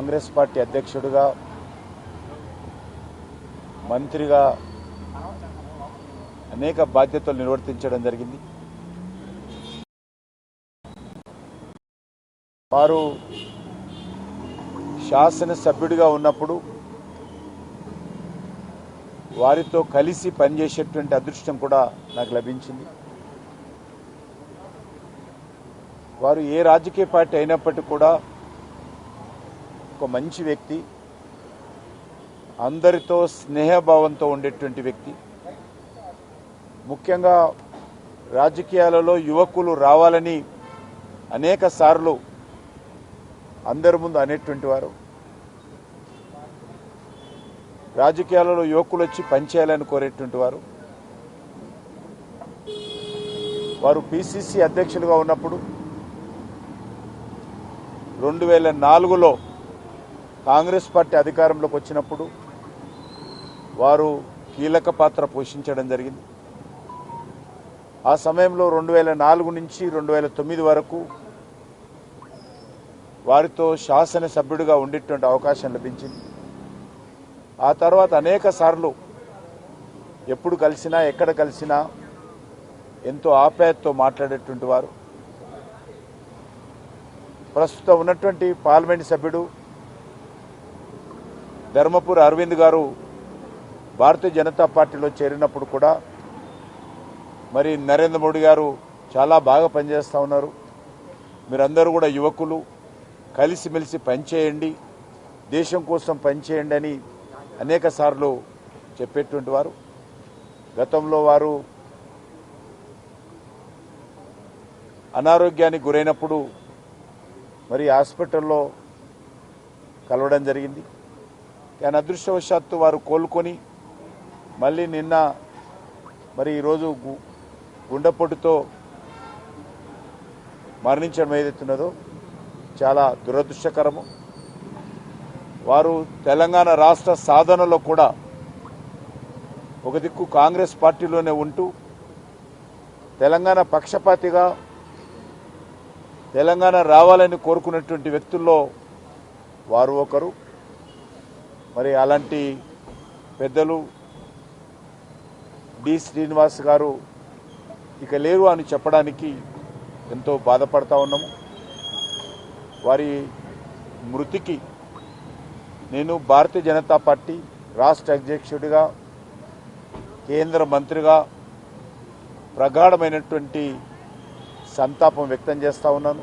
Congress party అధ్యక్షుడిగా మంత్రిగా అనేక బాధ్యతలు నిర్వర్తించడం జరిగింది. వారు శాసనసభ్యుడిగా ఉన్నప్పుడు వారితో కలిసి పనిచేసేటువంటి అదృష్టం కూడా నాకు లభించింది. వారు ఏ రాజకీయ పార్టీ అయినప్పటికీ కూడా ఒక మంచి వ్యక్తి అందరితో స్నేహభావంతో ఉండేటువంటి వ్యక్తి. ముఖ్యంగా రాజకీయాలలో యువకులు రావాలని అనేక సార్లు అందరి ముందు అనేటువంటి వారు. రాజకీయాలలో యువకులు వచ్చి పనిచేయాలని కోరేటువంటి వారు. వారు పిసిసి అధ్యక్షులుగా ఉన్నప్పుడు రెండు వేల నాలుగులో కాంగ్రెస్ పార్టీ అధికారంలోకి వచ్చినప్పుడు వారు కీలక పాత్ర పోషించడం జరిగింది. ఆ సమయంలో రెండు వేల నాలుగు నుంచి రెండు వేల తొమ్మిది వరకు వారితో శాసనసభ్యుడిగా ఉండేటువంటి అవకాశం లభించింది. ఆ తర్వాత అనేక సార్లు ఎప్పుడు కలిసినా ఎక్కడ కలిసినా ఎంతో ఆప్యాయతతో మాట్లాడేటువంటి వారు. ప్రస్తుతం ఉన్నటువంటి పార్లమెంట్ సభ్యుడు ధర్మపురి అరవింద్ గారు భారతీయ జనతా పార్టీలో చేరినప్పుడు కూడా మరి నరేంద్ర మోడీ గారు చాలా బాగా పనిచేస్తూ ఉన్నారు. మీరందరూ కూడా యువకులు కలిసిమెలిసి పనిచేయండి దేశం కోసం పనిచేయండి అని అనేక సార్లు చెప్పేటువంటి వారు. గతంలో వారు అనారోగ్యానికి గురైనప్పుడు మరి హాస్పిటల్లో కలవడం జరిగింది. కానీ అదృష్టవశాత్తు వారు కోలుకొని మళ్ళీ నిన్న మరి ఈరోజు గు- గుండెపోటుతో మరణించడం ఏదైతున్నదో చాలా దురదృష్టకరము. వారు తెలంగాణ రాష్ట్ర సాధనలో కూడా ఒక దిక్కు కాంగ్రెస్ పార్టీలోనే ఉంటూ తెలంగాణ పక్షపాతిగా తెలంగాణ రావాలని కోరుకున్నటువంటి వ్యక్తుల్లో వారు ఒకరు. మరి అలాంటి పెద్దలు డి శ్రీనివాస్ గారు ఇక లేరు అని చెప్పడానికి ఎంతో బాధపడతా ఉన్నాము. వారి మృతికి నేను భారతీయ జనతా పార్టీ రాష్ట్ర అధ్యక్షుడిగా కేంద్ర మంత్రిగా ప్రగాఢమైనటువంటి సంతాపం వ్యక్తం చేస్తూ ఉన్నాను.